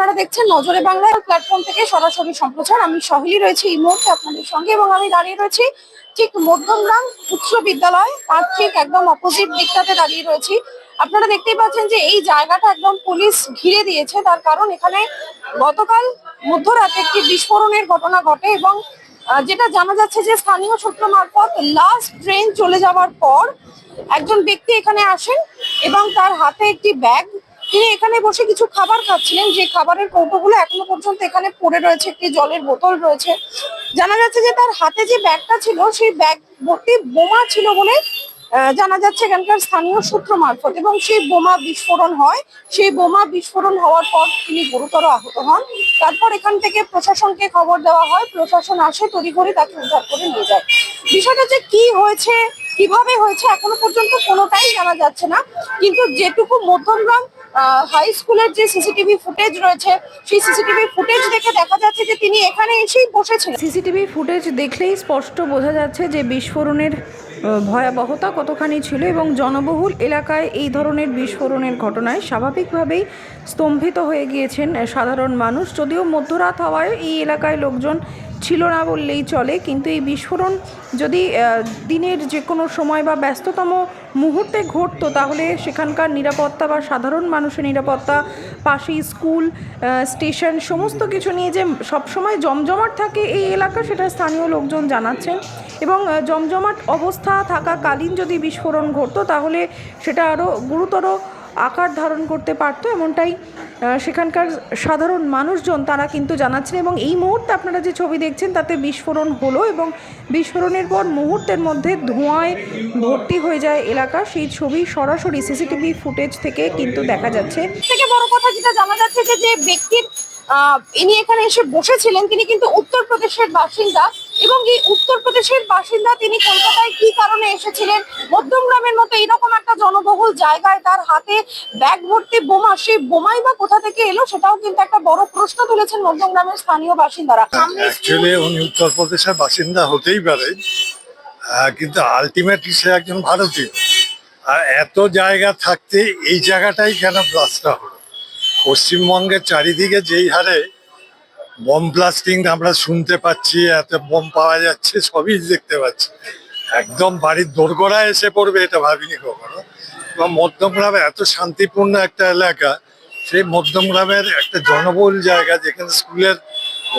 আপনারা দেখছেন নজরে বাংলা প্ল্যাটফর্ম থেকে সরাসরি সম্প্রচার। আমি সহেলি রয়েছি এই মুহূর্তে আপনাদের সঙ্গে এবং আমি দাঁড়িয়ে রয়েছি ঠিক মধ্যমগ্রাম উচ্চ বিদ্যালয়, তার ঠিক একদম অপোজিট দিকটাতে দাঁড়িয়ে রয়েছি। আপনারা দেখতেই পাচ্ছেন যে এই জায়গাটা একদম পুলিশ ঘিরে দিয়েছে, তার কারণ এখানে গতকাল মধ্যরাতে একটি বিস্ফোরণের ঘটনা ঘটে এবং যেটা জানা যাচ্ছে যে স্থানীয় সূত্র মারফত লাস্ট ট্রেন চলে যাওয়ার পর একজন ব্যক্তি এখানে আসেন এবং তার হাতে একটি ব্যাগ তিনি এখানে বসে কিছু খাবার খাচ্ছিলেন। যে খাবারের কৌটোগুলো এখনও পর্যন্ত এখানে পড়ে রয়েছে, একটি জলের বোতল রয়েছে। জানা যাচ্ছে যে তার হাতে যে ব্যাগটা ছিল, সেই ব্যাগ ভর্তি বোমা ছিল বলে জানা যাচ্ছে এখানকার স্থানীয় সূত্র মারফত। এবং সেই বোমা বিস্ফোরণ হয়। সেই বোমা বিস্ফোরণ হওয়ার পর তিনি গুরুতর আহত হন। তারপর এখান থেকে প্রশাসনকে খবর দেওয়া হয়। প্রশাসন আসে, তড়িঘড়ি তাকে উদ্ধার করে নিয়ে যায়। বিষয়টা যে কি হয়েছে, কীভাবে হয়েছে, এখনও পর্যন্ত কোনোটাই জানা যাচ্ছে না। কিন্তু যেটুকু মধ্যমগ্রাম হাই স্কুলের যে সিসিটিভি ফুটেজ রয়েছে, সেই সিসিটিভি ফুটেজ দেখে দেখা যাচ্ছে যে তিনি এখানে এসেই বসেছিলেন। সিসিটিভি ফুটেজ দেখলেই স্পষ্ট বোঝা যাচ্ছে যে বিস্ফোরণের ভয়াবহতা কতখানি ছিল এবং জনবহুল এলাকায় এই ধরনের বিস্ফোরণের ঘটনায় স্বাভাবিকভাবেই স্তম্ভিত হয়ে গিয়েছেন সাধারণ মানুষ। যদিও মধ্যরাত হওয়ায় এই এলাকায় লোকজন ছিল না বললেই চলে, কিন্তু এই বিস্ফোরণ যদি দিনের যে কোনো সময় বা ব্যস্ততম মুহূর্তে ঘটতো, তাহলে সেখানকার নিরাপত্তা বা সাধারণ মানুষের নিরাপত্তা পাশে স্কুল স্টেশন, সমস্ত কিছু নিয়ে যে সবসময় জমজমাট থাকে এই এলাকা, সেটা স্থানীয় লোকজন জানাচ্ছেন। এবং জমজমাট অবস্থা থাকাকালীন যদি বিস্ফোরণ ঘটতো, তাহলে সেটা আরও গুরুতর আকার ধারণ করতে পারতো, এমনটাই সেখানকার সাধারণ মানুষজন তারা কিন্তু জানাচ্ছেন এবং এই মুহূর্তে আপনারা যে ছবি দেখছেন তাতে বিস্ফোরণ হলো এবং বিস্ফোরণের পর মুহূর্তের মধ্যে ধোঁয়ায় ভর্তি হয়ে যায় এলাকা। সেই ছবি সরাসরি সিসিটিভি ফুটেজ থেকে কিন্তু দেখা যাচ্ছে। থেকে বড় কথা যেটা জানা যাচ্ছে যে যে ব্যক্তির ইনি এখানে এসে বসেছিলেন, তিনি কিন্তু উত্তরপ্রদেশের বাসিন্দা। এবং এই উত্তরপ্রদেশের বাসিন্দা তিনি কলকাতায় কি কারণে এসেছিলেন? মধ্যমগ্রামের মতো এরকম একটা জনবহুল জায়গায় তার হাতে ব্যাগ ভর্তি বোমা, সেই বোমাই বা কোথা থেকে এলো সেটাও কিন্তু একটা বড় প্রশ্ন তুলেছেন মধ্যমগ্রামের স্থানীয় বাসিন্দারা। অ্যাকচুয়ালি উনি উত্তরপ্রদেশের বাসিন্দা হতেই পারে কিন্তু আলটিমেটলি সে একজন ভারতীয়। আর এত জায়গা থাকতে এই জায়গাটাই কেন ব্লাস্টটা হলো? পশ্চিমবঙ্গের চারিদিকে যেই হারে বম ব্লাস্টিং আমরা শুনতে পাচ্ছি, এত বম পাওয়া যাচ্ছে, সবই দেখতে পাচ্ছি। একদম বাড়ির দোরগোড়ায় এসে পড়বে এটা ভাবিনি কখনো। এবং মধ্যমগ্রাম এত শান্তিপূর্ণ একটা এলাকা, সেই মধ্যমগ্রামের একটা জনবহুল জায়গা যেখানে স্কুলের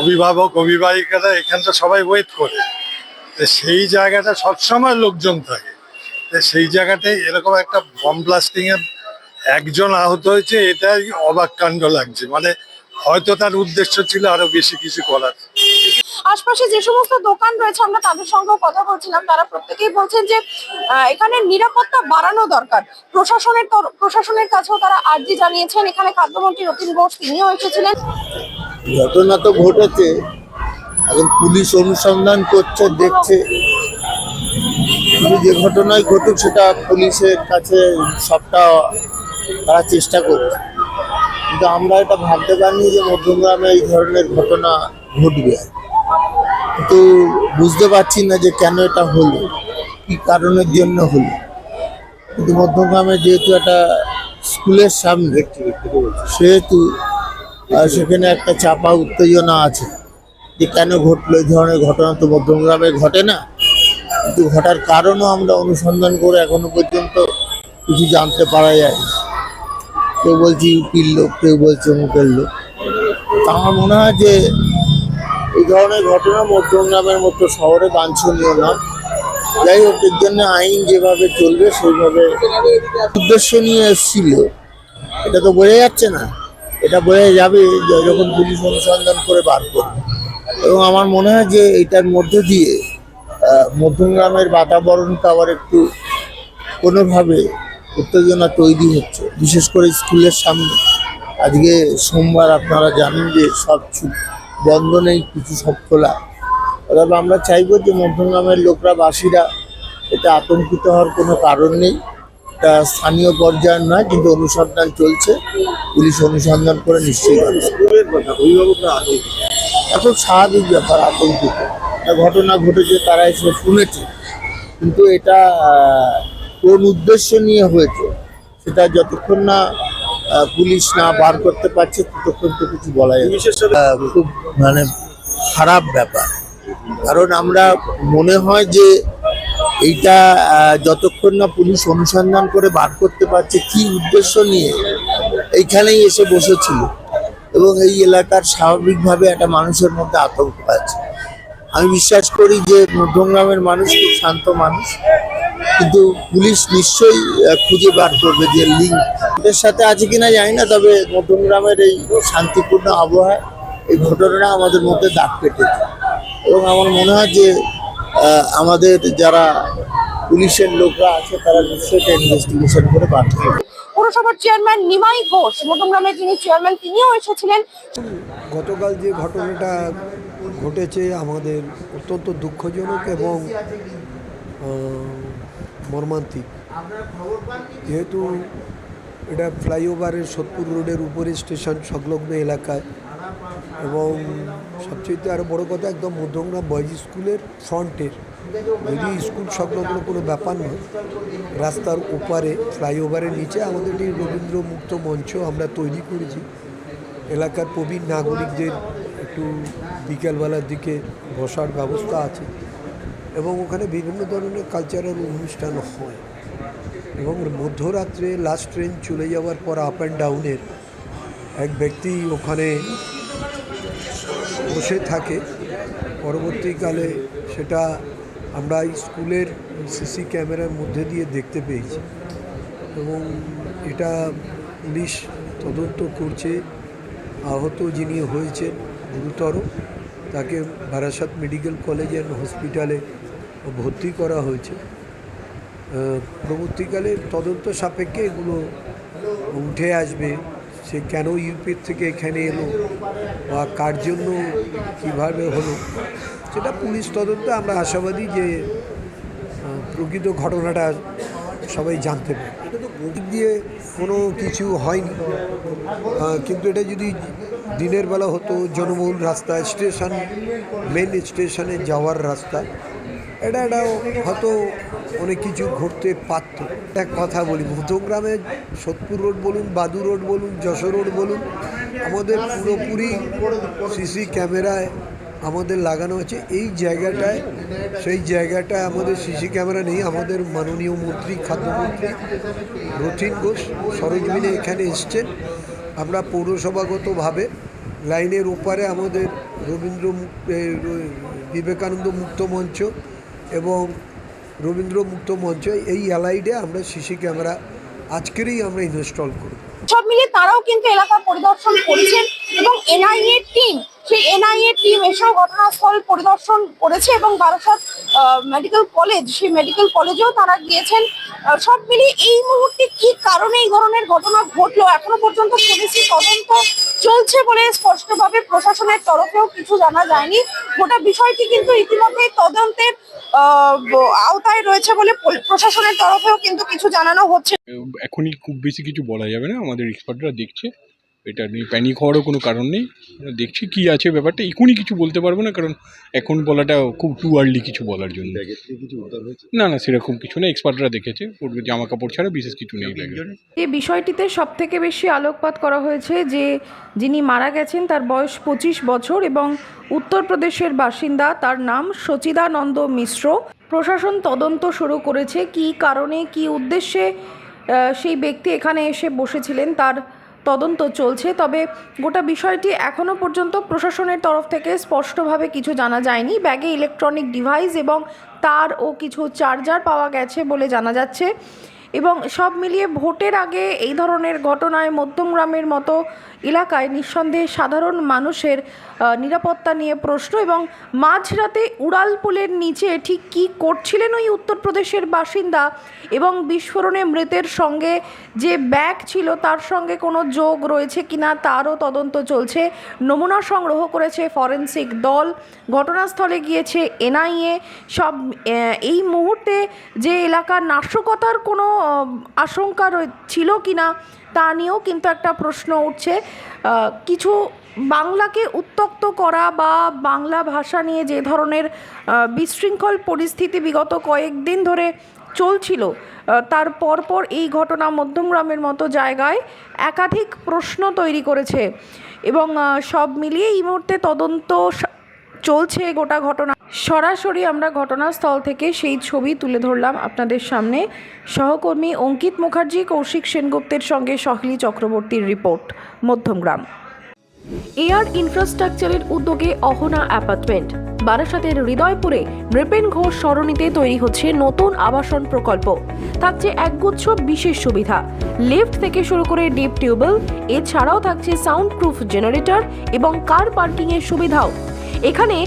অভিভাবক, অভিভাবিকারা এখানটা সবাই ওয়েট করে। সেই জায়গাটা সবসময় লোকজন থাকে। সেই জায়গাটায় এরকম একটা বম ব্লাস্টিং এ একজন আহত হয়েছে, এটাই অবাক কাণ্ড লাগছে। মানে হয়তো তার উদ্দেশ্য ছিল আরও বেশি কিছু করার। আশপাশে যে সমস্ত দোকান রয়েছে আমরা তাদের সঙ্গেও কথা বলছিলাম। তারা প্রত্যেকেই বলছেন যে এখানে নিরাপত্তা বাড়ানো দরকার। প্রশাসনের তর- প্রশাসনের কাছেও তারা আর্জি জানিয়েছেন। এখানে খাদ্যমন্ত্রী রতিন ঘোষ তিনিও এসেছিলেন। ঘটনা তো ঘটেছে। এখন পুলিশ অনুসন্ধান করছে দেখছে। কিন্তু যে ঘটনায় ঘটুক সেটা পুলিশের কাছে সবটা তারা চেষ্টা করছে। কিন্তু আমরা এটা ভাবতে পারিনি যে মধ্যমগ্রামে এই ধরনের ঘটনা ঘটবে। কিন্তু বুঝতে পারছি না যে কেন এটা হলো, কি কারণের জন্য হলো। কিন্তু মধ্যমগ্রামে যেহেতু একটা স্কুলের সামনে, সেহেতু সেখানে একটা চাপা উত্তেজনা আছে যে কেন ঘটলো, এই ধরনের ঘটনা তো মধ্যমগ্রামে ঘটে না। কিন্তু ঘটার কারণও আমরা অনুসন্ধান করে এখনও পর্যন্ত কিছু জানতে পারা যায় কেউ বলছে ইউপির কেউ বলছে মুখের লোক। আমার মনে হয় যে এই ধরনের ঘটনা মধ্যমগ্রামের মতো শহরে বাঞ্ছনীয় না। যাই হোক, এর জন্য আইন যেভাবে চলবে, সেইভাবে উদ্দেশ্য নিয়ে এসেছিল। এটা তো বোঝা যাচ্ছে না। এটা বোঝা যাবে যখন পুলিশ অনুসন্ধান করে বার করবে। এবং আমার মনে হয় যে এটার মধ্যে দিয়ে মধ্যমগ্রামের বাতাবরণটা আবার একটু কোনোভাবে উত্তেজনা তৈরি হচ্ছে। বিশেষ করে স্কুলের সামনে। আজকে সোমবার আপনারা জানেন যে সব বন্ধ নেই কিছু সব খোলা। তবে আমরা চাইব যে মধ্যমগ্রামের লোকরা বাসীরা এটা আতঙ্কিত হওয়ার কোনো কারণ নেই। এটা স্থানীয় পর্যায়ের নয় কিন্তু অনুসন্ধান চলছে। পুলিশ অনুসন্ধান করে নিশ্চয়ই। এখন স্বাভাবিক ব্যাপার আতঙ্কিত। ঘটনা ঘটেছে তারা এসে শুনেছে। কিন্তু এটা কোন উদ্দেশ্য নিয়ে হয়েছে সেটা যতক্ষণ না পুলিশ না বার করতে পারছে ততক্ষণ তো কিছু বলা যায় খুব মানে খারাপ ব্যাপার। কারণ আমরা মনে হয় যে এইটা যতক্ষণ না পুলিশ অনুসন্ধান করে বার করতে পারছে কি উদ্দেশ্য নিয়ে এইখানেই এসে বসেছিল। এবং এই এলাকার স্বাভাবিকভাবে একটা মানুষের মধ্যে আতঙ্ক আছে। আমি বিশ্বাস করি যে মধ্যমগ্রামের মানুষ খুব শান্ত মানুষ। কিন্তু পুলিশ নিশ্চয়ই খুঁজে বার করবে যে লিঙ্ক এদের সাথে আছে কিনা জানি না তবে নতুন গ্রামের এই শান্তিপূর্ণ আবহাওয়া এই ঘটনাটা আমাদের মধ্যে দাগ কেটেছে এবং আমার মনে হয় যে আমাদের যারা পুলিশের লোকরা আছে তারা নিশ্চয়ই এটা ইনভেস্টিগেশন করে বার করবে। পুরসভার চেয়ারম্যান নিমাই ঘোষ মধ্যমগ্রামের যিনি চেয়ারম্যান তিনিও এসেছিলেন। গতকাল যে ঘটনাটা ঘটেছে আমাদের অত্যন্ত দুঃখজনক এবং মর্মান্তিক। যেহেতু এটা ফ্লাইওভারের সোদপুর রোডের উপরে স্টেশন সংলগ্ন এলাকায় এবং সবচেয়ে আরও বড় কথা, একদম মধ্যমগ্রাম বয়েজ স্কুলের ফ্রন্টের। যদি স্কুল সংলগ্ন কোনো ব্যাপার নয় রাস্তার ওপারে, ফ্লাইওভারের নিচে আমাদের একটি রবীন্দ্র মুক্ত মঞ্চ আমরা তৈরি করেছি। এলাকার প্রবীণ নাগরিকদের একটু বিকেলবেলার দিকে বসার ব্যবস্থা আছে। এবং ওখানে বিভিন্ন ধরনের কালচারাল অনুষ্ঠান হয়। এবং মধ্যরাত্রে লাস্ট ট্রেন চলে যাওয়ার পর আপ অ্যান্ড ডাউনের এক ব্যক্তি ওখানে বসে থাকে। পরবর্তীকালে সেটা আমরা স্কুলের সিসি ক্যামেরার মধ্যে দিয়ে দেখতে পেয়েছি। এবং এটা পুলিশ তদন্ত করছে। আহত যিনি হয়েছে গুরুতর, তাকে বারাসাত মেডিকেল কলেজ অ্যান্ড হসপিটালে ভর্তি করা হয়েছে। পরবর্তীকালে তদন্ত সাপেক্ষে এগুলো উঠে আসবে। সে কেন ইউপির থেকে এখানে এলো বা কার জন্য কীভাবে হলো, সেটা পুলিশ তদন্ত আমরা আশাবাদী যে প্রকৃত ঘটনাটা সবাই জানতে পারে। এটা তো দিয়ে কোনো কিছু হয়নি। কিন্তু এটা যদি দিনের বেলা হতো, জনবহুল রাস্তা, স্টেশন মেন স্টেশনে যাওয়ার রাস্তা এটা এটা হয়তো অনেক কিছু ঘটতে পারত। এক কথা বলি মধ্যগ্রামে সোদপুর রোড বলুন, বাদু রোড বলুন, যশোর রোড বলুন, আমাদের পুরোপুরি সিসি ক্যামেরায় আমাদের লাগানো আছে। এই জায়গাটায়, সেই জায়গাটায় আমাদের সিসি ক্যামেরা নেই, আমাদের মাননীয় মন্ত্রী, খাদ্যমন্ত্রী রথিন ঘোষ সরজমিনে এখানে এসছেন। আমরা পৌরসভাগতভাবে লাইনের ওপারে আমাদের রবীন্দ্র বিবেকানন্দ মুক্ত মঞ্চ এবং রবীন্দ্র মুক্ত মঞ্চ, এই অ্যালাইডে আমরা সিসি ক্যামেরা আজকেরই আমরা ইনস্টল করব। সব মিলিয়ে তারাও কিন্তু এলাকা পরিদর্শন করেছেন এবং এনআইএ টিম সেই এনআইএ টিম এসেও ঘটনাস্থল পরিদর্শন করেছে এবং বারাসাত মেডিকেল কলেজ সেই মেডিকেল কলেজেও তারা গিয়েছেন। সব মিলিয়ে এই মুহূর্তে কি কারণে এই ধরনের ঘটনা ঘটলো? এখনও পর্যন্ত পুলিশি তদন্ত চলছে বলে স্পষ্টভাবে প্রশাসনের তরফেও কিছু জানা যায়নি। গোটা বিষয়টি কিন্তু ইতিমধ্যে তদন্তের আওতায় রয়েছে বলে প্রশাসনের তরফেও কিন্তু কিছু জানানো হচ্ছে। এখনই খুব বেশি কিছু বলা যাবে না। আমাদের এক্সপার্টরা দেখছে। এটা নিয়ে প্যানিক হওয়ারও কোনো কারণ নেই। আমরা দেখছি কি আছে ব্যাপারটা। এখনই কিছু বলতে পারব না কারণ এখন বলাটা খুব টু আর্লি কিছু বলার জন্য। না না সেরকম কিছু না এক্সপার্টরা দেখেছে। ওর জামা কাপড় ছাড়া বিশেষ কিছু নেই এই বিষয়টিতে সব থেকে বেশি আলোকপাত করা হয়েছে যে যিনি মারা গেছেন তার বয়স পঁচিশ বছর এবং উত্তরপ্রদেশের বাসিন্দা তার নাম সচিদানন্দ মিশ্র। প্রশাসন তদন্ত শুরু করেছে কী কারণে কী উদ্দেশ্যে সেই ব্যক্তি এখানে এসে বসেছিলেন তার তদন্ত চলছে, তবে গোটা বিষয়টি এখনও পর্যন্ত প্রশাসনের তরফ থেকে স্পষ্টভাবে কিছু জানা যায়নি। ব্যাগে ইলেকট্রনিক ডিভাইস এবং তার ও কিছু চার্জার পাওয়া গেছে বলে জানা যাচ্ছে। এবং সব মিলিয়ে ভোটের আগে এই ধরনের ঘটনায় মধ্যমগ্রামের মতো এলাকায় নিঃসন্দেহে সাধারণ মানুষের নিরাপত্তা নিয়ে প্রশ্ন এবং মাঝরাতে উড়ালপুলের নিচে ঠিক কী করছিলেন ওই উত্তরপ্রদেশের বাসিন্দা এবং বিস্ফোরণে মৃতের সঙ্গে যে ব্যাগ ছিল তার সঙ্গে কোনো যোগ রয়েছে কিনা তারও তদন্ত চলছে। নমুনা সংগ্রহ করেছে ফরেনসিক দল। ঘটনাস্থলে গিয়েছে এনআইএ। সব এই মুহূর্তে যে এলাকার নাশকতার কোনো আশঙ্কা ছিল কিনা তা নিয়েও কিন্তু একটা প্রশ্ন উঠছে। কিছু বাংলাকে উত্তক্ত করা বা বাংলা ভাষা নিয়ে যে ধরনের বিশৃঙ্খল পরিস্থিতি বিগত কয়েকদিন ধরে চলছিল তার পরপর এই ঘটনা মধ্যমগ্রামের মতো জায়গায় একাধিক প্রশ্ন তৈরি করেছে এবং সব মিলিয়ে এই মুহূর্তে তদন্ত চলছে গোটা ঘটনা। সরাসরি আমরা ঘটনাস্থল থেকে সেই ছবি তুলে ধরলাম আপনাদের সামনে। সহকর্মী অঙ্কিত মুখার্জি, কৌশিক সেনগুপ্তের সঙ্গে সহিলি চক্রবর্তীর রিপোর্ট, মধ্যমগ্রাম। এয়ার ইনফ্রাস্ট্রাকচারের উদ্যোগে অহনা অ্যাপার্টমেন্ট। বারাসাতের হৃদয়পুরে নৃপেন ঘোষ সরণিতে তৈরি হচ্ছে নতুন আবাসন প্রকল্প। থাকছে একগুচ্ছ বিশেষ সুবিধা। লিফট থেকে শুরু করে ডিপ টিউবওয়েল, এছাড়াও থাকছে সাউন্ড প্রুফ জেনারেটর এবং কার পার্কিংয়ের সুবিধাও। এখানে